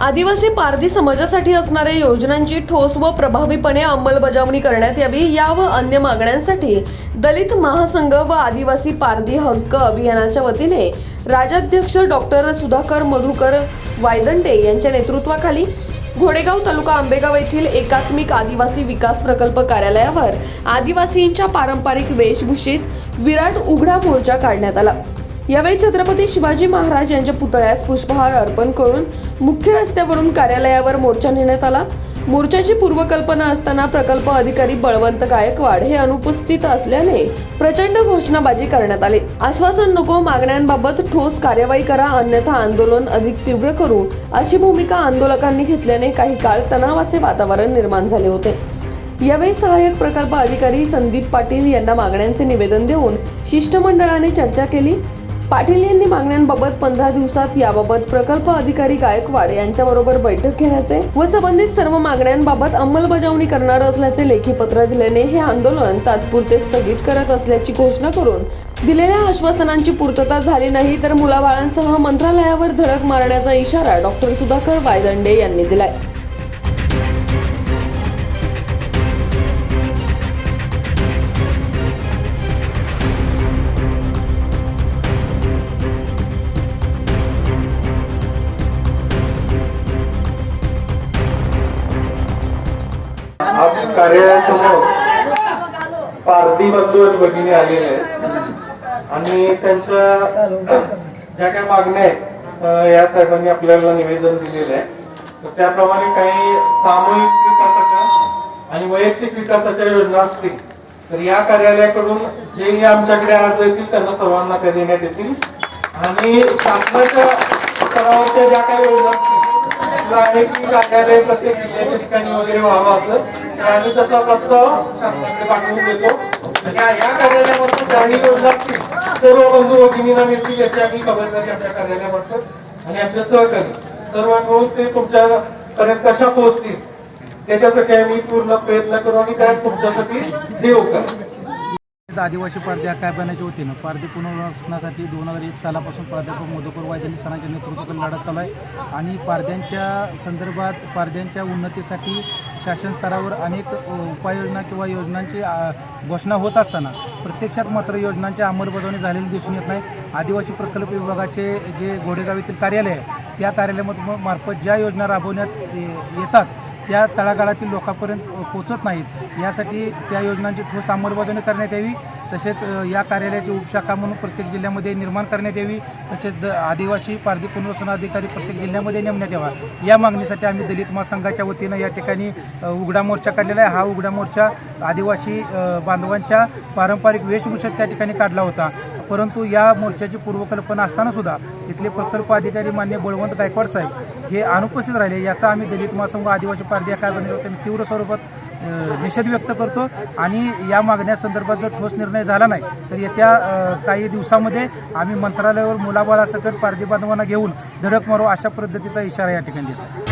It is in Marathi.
आदिवासी पारधी समाजासाठी असणाऱ्या योजनांची ठोस व प्रभावीपणे अंमलबजावणी करण्यात यावी या व अन्य मागण्यांसाठी दलित महासंघ व आदिवासी पारधी हक्क अभियानाच्या वतीने राजाध्यक्ष डॉक्टर सुधाकर मधुकर वायदंडे यांच्या नेतृत्वाखाली घोडेगाव तालुका आंबेगाव येथील एकात्मिक आदिवासी विकास प्रकल्प कार्यालयावर आदिवासींच्या पारंपरिक वेशभूषेत विराट उघडा मोर्चा काढण्यात आला. यावेळी छत्रपती शिवाजी महाराज यांच्या पुतळ्यास पुष्पहार अर्पण करून मुख्य रस्त्यावरून कार्यालयावर मोर्चा नेण्यात आला. मोर्चाची पूर्वकल्पना असताना प्रकल्प अधिकारी बळवंत गायकवाड हे अनुपस्थित असल्याने प्रचंड घोषणाबाजी करण्यात आली. आश्वासन नको मागण्यांबाबत ठोस कार्यवाही करा अन्यथा आंदोलन अधिक तीव्र करू अशी भूमिका आंदोलकांनी घेतल्याने काही काळ तणावाचे वातावरण निर्माण झाले होते. यावेळी सहाय्यक प्रकल्प अधिकारी संदीप पाटील यांना मागण्यांचे निवेदन देऊन शिष्टमंडळाने चर्चा केली. पाटील यांनी मागण्यांबाबत पंधरा दिवसात याबाबत प्रकल्प अधिकारी गायकवाड यांच्याबरोबर बैठक घेण्याचे व संबंधित सर्व मागण्यांबाबत अंमलबजावणी करणार असल्याचे लेखी पत्र दिल्याने हे आंदोलन तात्पुरते स्थगित करत असल्याची घोषणा करून दिलेल्या आश्वासनांची पूर्तता झाली नाही तर मुलाबाळांसह मंत्रालयावर धडक मारण्याचा इशारा डॉक्टर सुधाकर वायदंडे यांनी दिलाय. कार्यालयासमोर पारधी बंधू आणि भगिनी आलेले आहेत. आणि त्यांच्या ज्या काही मागण्या आहेत या साहेबांनी आपल्याला निवेदन दिलेलं आहे. तर त्याप्रमाणे काही सामूहिक विकासाच्या आणि वैयक्तिक विकासाच्या योजना असतील तर या कार्यालयाकडून जे आमच्याकडे आज येतील त्यांना सर्वांना त्या देण्यात येतील. आणि शासनाच्या स्तरावरच्या ज्या काही योजना असतील आपलं आहे कार्यालय प्रत्येक जिल्ह्याच्या ठिकाणी वगैरे व्हावं असं. तर आम्ही तसा प्रस्ताव शासनाकडे पाठवून देतो. या या कार्यालयामधून ज्याही योजना सर्व बंधू भगिनींना मिळतील याची आम्ही खबरदारी आमच्या कार्यालयामार्फत आणि आमच्या सहकारी सर्व मिळून ते तुमच्यापर्यंत कशा पोहोचतील त्याच्यासाठी आम्ही पूर्ण प्रयत्न करू आणि त्या तुमच्यासाठी देऊ करू आदिवासी पारध्या काय बनायची होती ना. पारधी पुनर्वसनासाठी दोन हजार एक सालापासून प्राध्यापक मधुकर वायजनी सणाच्या नेतृत्वाखाली लढा चालू आहे आणि पारध्यांच्या संदर्भात पारध्यांच्या उन्नतीसाठी शासन स्तरावर अनेक उपाययोजना किंवा योजनांची घोषणा होत असताना प्रत्यक्षात मात्र योजनांची अंमलबजावणी झालेली दिसून येत नाही. आदिवासी प्रकल्प विभागाचे जे गोडेगाव येथील कार्यालय आहे त्या कार्यालयामधून मार्फत ज्या योजना राबवण्यात ये- येतात त्या तळागाळातील लोकांपर्यंत पोचत नाहीत. यासाठी त्या योजनांची ठोस अंमलबजावणी करण्यात यावी तसेच या कार्यालयाची उपशाखा म्हणून प्रत्येक जिल्ह्यामध्ये निर्माण करण्यात यावी तसेच द आदिवासी पारधी पुनर्वसन अधिकारी प्रत्येक जिल्ह्यामध्ये नेमण्यात यावा. या मागणीसाठी आम्ही दलित महासंघाच्या वतीनं या ठिकाणी उघडा मोर्चा काढलेला आहे. हा उघडा मोर्चा आदिवासी बांधवांच्या पारंपरिक वेशभूषेत त्या ठिकाणी काढला होता. परंतु या मोर्चाची पूर्वकल्पना असताना सुद्धा इथले प्रकल्प अधिकारी मान्य बळवंत गायकवाड साहेब हे अनुपस्थित राहिले. याचा आम्ही दलित महासंघ आदिवासी पारधी अकादमी तीव्र स्वरूपात निषेध व्यक्त करतो आणि या मागण्यासंदर्भात जर ठोस निर्णय झाला नाही तर येत्या काही दिवसामध्ये आम्ही मंत्रालयावर मुलाबाळासकट पारधी बांधवांना घेऊन धडक मारू अशा पद्धतीचा इशारा या ठिकाणी देतो.